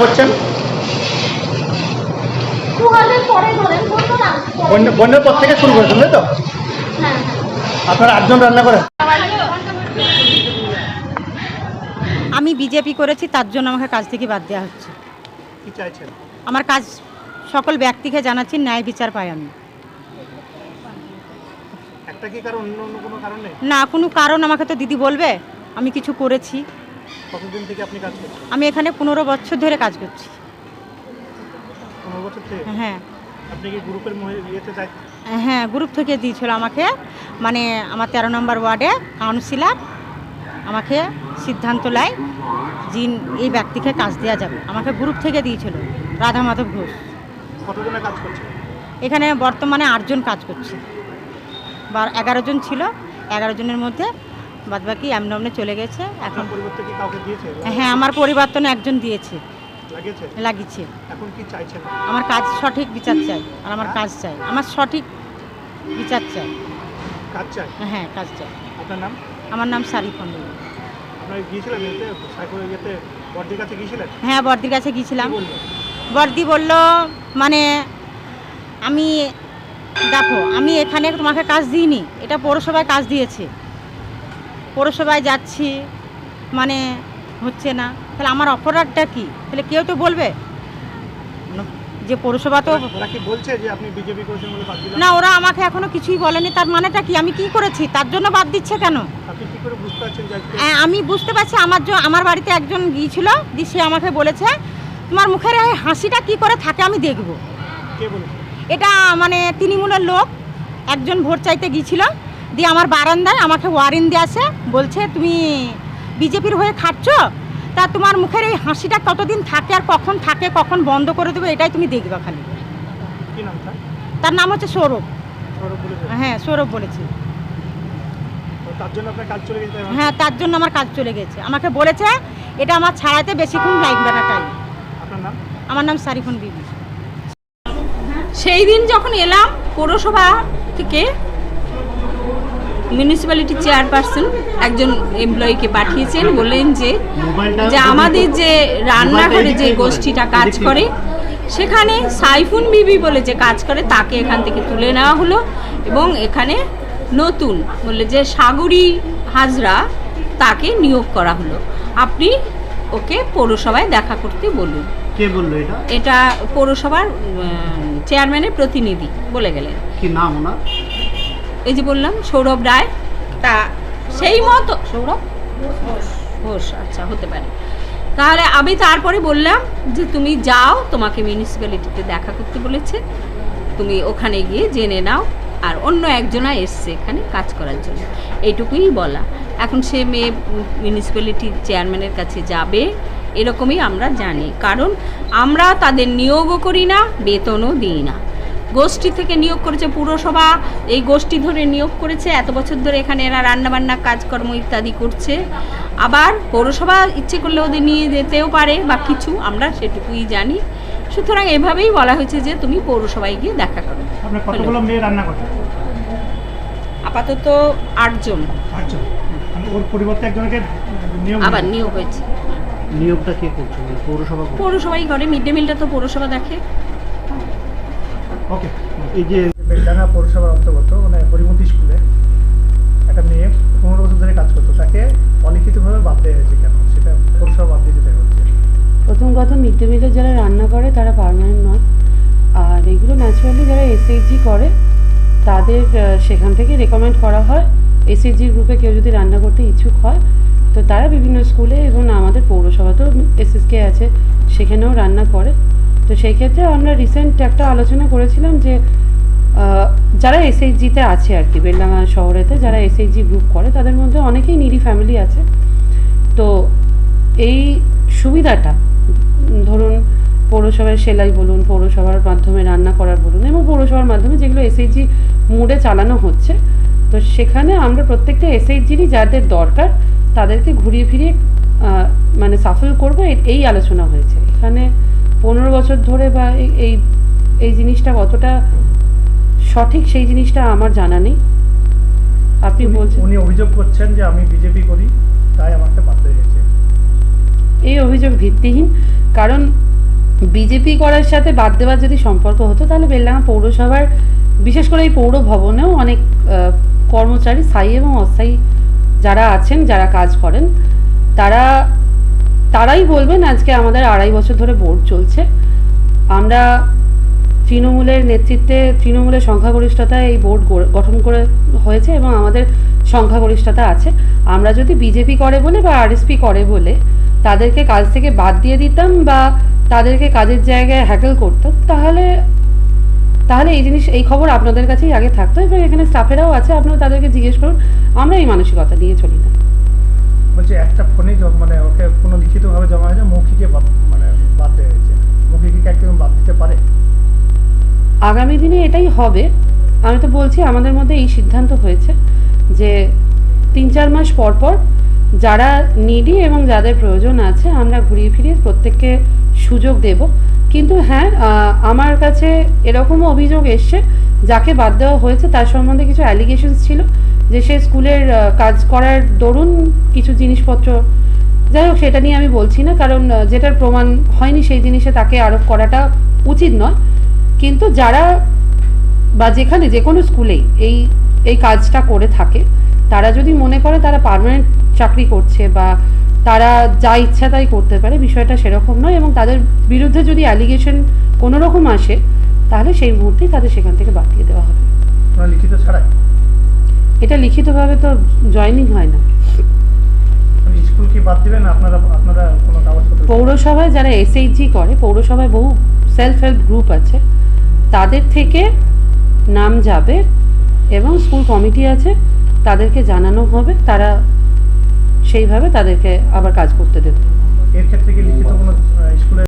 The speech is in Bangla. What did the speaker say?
করছেন? পরে বন্যার থেকে শুরু করেছেন তাই তো? হ্যাঁ। আপনারা আটজন রান্না করেন। আমি বিজেপি করেছি তার জন্য আমাকে কাজ থেকে বাদ দেওয়া হচ্ছে। কি চাইছেন? আমার কাজ সকল ব্যক্তিকে জানাচ্ছি ন্যায় বিচার পাই আমি। না কোনো কারণ আমাকে তো দিদি বলবে আমি কিছু করেছি। আমি এখানে পনেরো বছর ধরে কাজ করছি। হ্যাঁ। হ্যাঁ গ্রুপ থেকে দিয়েছিল আমাকে। মানে আমার তেরো নম্বর ওয়ার্ডে কাউন্সিলর। আমাকে সিদ্ধান্ত নেয় যে এই ব্যক্তিকে কাজ দেওয়া যাবে। আমাকে গ্রুপ থেকে দিয়েছিল রাধা মাধব ঘোষ। কতজনে কাজ করছেন এখানে বর্তমানে আটজন কাজ করছে। বা এগারো জন ছিল এগারো জনের মধ্যে বাদবাকি এমনমনে চলে গেছে। এখন আপনার কি কাউকে দিয়েছে? হ্যাঁ আমার পরিবর্তন একজন দিয়েছে। লাগিয়েছে? এখন কি চাইছেন? আমার কাজ সঠিক বিচার চাই আর আমার কাজ চাই। আমার সঠিক বিচার চাই। কাজ চাই? হ্যাঁ কাজ চাই। আপনার নাম? আমার নাম সারিফ মন্ডল আপনার গিয়েছিলেন সাইকেল ইয়েতে? বর্দির কাছে গিয়েছিলেন? হ্যাঁ বর্দির কাছে গিয়েছিলাম। বর্দি বলল মানে আমি দেখো আমি এখানে তোমাকে কাজ দিইনি এটা পৌরসভায় কাজ দিয়েছে। পৌরসভায় যাচ্ছি মানে হচ্ছে না। তাহলে আমার অপরাধটা কি? তাহলে কেউ তো বলবে? যে পৌরসভা তো না ওরা আমাকে এখনও কিছুই বলেনি। তার মানেটা কি? আমি কি করেছি? তার জন্য বাদ দিচ্ছে কেন? হ্যাঁ, আমি বুঝতে পারছি। আমার আমার বাড়িতে একজন গিয়েছিল দিয়ে সে আমাকে বলেছে তোমার মুখের এই হাসিটা কি করে থাকে আমি দেখব। এটা মানে তৃণমূলের লোক একজন ভোট চাইতে গিয়েছিল দিয়ে আমার বারান্দায় আমাকে ওয়ারিন দিয়ে আসে বলছে তুমি বিজেপির হয়ে খাচ্ছ তা তোমার মুখের এই হাসিটা কতদিন থাকে আর কখন থাকে কখন বন্ধ করে দেবে এটাই তুমি দেখবে খালি তার? নাম হচ্ছে সৌরভ। হ্যাঁ সৌরভ বলেছে। হ্যাঁ তার জন্য আমার কাজ চলে গেছে। আমাকে বলেছে এটা আমার ছাড়াতে বেশিক্ষণ লাগবে না টাইম নাম আমার নাম সারিফুন বিবি। সেই দিন যখন এলাম পৌরসভা থেকে মিউনিসিপ্যালিটি চেয়ারপারসন একজন এমপ্লয়িকে পাঠিয়েছেন বললেন যে যে আমাদের যে রান্নাঘরে যে গোষ্ঠীটা কাজ করে সেখানে সাইফুন বিবি বলে যে কাজ করে তাকে এখান থেকে তুলে নেওয়া হলো এবং এখানে নতুন বললে যে সাগরী হাজরা তাকে নিয়োগ করা হলো। আপনি ওকে পৌরসভায় দেখা করতে বলুন। কে বলল এটা? এটা পৌরসভার চেয়ারম্যানের প্রতিনিধি বলে গেলেন। কি নাম ওনার? এই যে বললাম সৌরভ রায়। তা সেই মতো সৌরভ? ঘোষ। আচ্ছা হতে পারে। তাহলে আমি তারপরে বললাম যে তুমি যাও তোমাকে মিউনিসিপ্যালিটিতে দেখা করতে বলেছে। তুমি ওখানে গিয়ে জেনে নাও আর অন্য একজনা এসছে এখানে কাজ করার জন্য। এইটুকুই বলা। এখন সে মেয়ে মিউনিসিপ্যালিটি চেয়ারম্যানের কাছে যাবে, এরকমই আমরা জানি। কারণ আমরা তাদের নিয়োগও করি না, বেতনও দিই না। গোষ্ঠী থেকে নিয়োগ করেছে পুরসভা, এই গোষ্ঠী ধরে নিয়োগ করেছে, এত বছর ধরে এখানে এরা রান্নাবান্না, কাজকর্ম ইত্যাদি করছে। আবার পৌরসভা ইচ্ছে করলে ওদের নিয়ে যেতেও পারে, বা কিছু, আমরা সেটুকুই জানি। সুতরাং এভাবেই বলা হয়েছে যে তুমি পৌরসভায় গিয়ে দেখা করো আপনার কতগুলো মেয়ে রান্না করছে আপাতত আটজন। আচ্ছা মানে ওর পরিবর্তে একজনকে নিয়োগ আবার নিয়োগ হয়েছে। নিয়োগটা কে করছে? মানে পৌরসভা পৌরসভাই ঘরে মিড ডে মিলটা তো পৌরসভা দেখে। ওকে। এই যে বেলডাঙ্গা পৌরসভার অন্তর্গত মানে হরিমতি স্কুলে একটা মেয়ে পনেরো বছর ধরে কাজ করতো। তাকে অলিখিতভাবে বাদ দেওয়া হয়েছে কেন? সেটা পৌরসভা বাদ দিয়ে হচ্ছে। প্রথম কথা মিড ডে মিলে যারা রান্না করে তারা পার্মানেন্ট নয়। আর এগুলো ন্যাচারালি যারা এসএইচজি করে তাদের সেখান থেকে রেকমেন্ড করা হয়। এসএইচজির গ্রুপে কেউ যদি রান্না করতে ইচ্ছুক হয়, তো তারা বিভিন্ন স্কুলে এবং আমাদের পৌরসভাতেও এসএসকে আছে, সেখানেও রান্না করে। তো সেই ক্ষেত্রে আমরা রিসেন্ট একটা আলোচনা করেছিলাম যে যারা এসএইচজিতে আছে আর কি, বেলডাঙ্গা শহরেতে যারা এসএইচজি গ্রুপ করে, তাদের মধ্যে অনেকেই নিডি ফ্যামিলি আছে। তো এই সুবিধাটা ধরুন পৌরসভার সেলাই বলুন পৌরসভার মাধ্যমে রান্না করার বলুন এবং পৌরসভার মাধ্যমে যেগুলো এসএইচজি মুডে চালানো হচ্ছে তো সেখানে আমরা প্রত্যেকটা এসএইচজিরই যাদের দরকার তাদেরকে ঘুরিয়ে ফিরিয়ে মানে সাফল করব এই- আলোচনা হয়েছে। এখানে পনেরো বছর ধরে বা এই- এই জিনিসটা কতটা সঠিক সেই জিনিসটা আমার জানা নেই। আপনি বলছেন উনি অভিযোগ করছেন যে আমি বিজেপি করি তাই আমাকে বাদ দিয়ে গেছে এই অভিযোগ ভিত্তিহীন কারণ বিজেপি করার সাথে বাদ দেওয়ার যদি সম্পর্ক হতো, তাহলে বেলডাঙ্গা পৌরসভার, বিশেষ করে এই পৌর ভবনেও অনেক কর্মচারী স্থায়ী এবং অস্থায়ী যারা আছেন, যারা কাজ করেন, তারা, তারাই বলবেন আজকে আমাদের আড়াই বছর ধরে বোর্ড চলছে। আমরা তৃণমূলের নেতৃত্বে, তৃণমূলের সংখ্যাগরিষ্ঠতায় এই বোর্ড গঠন করে হয়েছে এবং আমাদের সংখ্যাগরিষ্ঠতা আছে। আমরা যদি বিজেপি করে বলে বা আরএসপি করে বলে তাদেরকে কাজ থেকে বাদ দিয়ে দিতাম বা তাদেরকে কাজের জায়গায় হ্যাকেল করতাম তাহলে তাহলে এই জিনিস এই খবর আপনাদের কাছেই আগে থাকতো এবং এখানে স্টাফেরাও আছে আপনারা তাদেরকে জিজ্ঞেস করুন আমরা এই মানসিকতা নিয়ে চলি না। বলছে একটা ফোনে মানে ওকে কোনো লিখিতভাবে জমা হয়েছে মৌখিকে মানে বাদ দেওয়া হয়েছে। মৌখিকে একদম বাদ দিতে পারে? আগামী দিনে এটাই হবে। আমি তো বলছি আমাদের মধ্যে এই সিদ্ধান্ত হয়েছে যে তিন চার মাস পর পর যারা নিডি এবং যাদের প্রয়োজন আছে, আমরা ঘুরিয়ে ফিরিয়ে প্রত্যেককে সুযোগ দেব। কিন্তু হ্যাঁ আমার কাছে এরকম অভিযোগ এসছে, যাকে বাদ দেওয়া হয়েছে, তার সম্বন্ধে কিছু অ্যালিগেশনস ছিল যে সে স্কুলের কাজ করার দরুন কিছু জিনিসপত্র। যাই হোক, সেটা নিয়ে আমি বলছি না, কারণ যেটার প্রমাণ হয়নি, সেই জিনিসে তাকে আরোপ করাটা উচিত নয়। কিন্তু যারা বা যেখানে যে কোনো স্কুলেই এই এই কাজটা করে থাকে, তারা যদি মনে করে তারা পার্মানেন্ট চাকরি করছে বা তারা যা ইচ্ছা তাই করতে পারে বিষয়টা সেরকম নয় এবং তাদের বিরুদ্ধে যদি অ্যালিগেশন কোনো রকম আসে তাহলে সেই মুহূর্তেই তাদের সেখান থেকে বাদ দিয়ে দেওয়া হবে। লিখিত ছাড়াই? এটা লিখিতভাবে তো জয়েনিং হয় না। মানে স্কুল কি বাদ দিবেন আপনারা আপনারা কোনো কাগজপত্র? পৌরসভায় যারা এসএইচজি করে পৌরসভায় বহু সেলফ হেল্প গ্রুপ আছে তাদের থেকে নাম যাবে এবং স্কুল কমিটি আছে তাদেরকে জানানো হবে তারা সেইভাবে তাদেরকে আবার কাজ করতে দেবে। এর ক্ষেত্রে কি লিখিত কোনো স্কুলে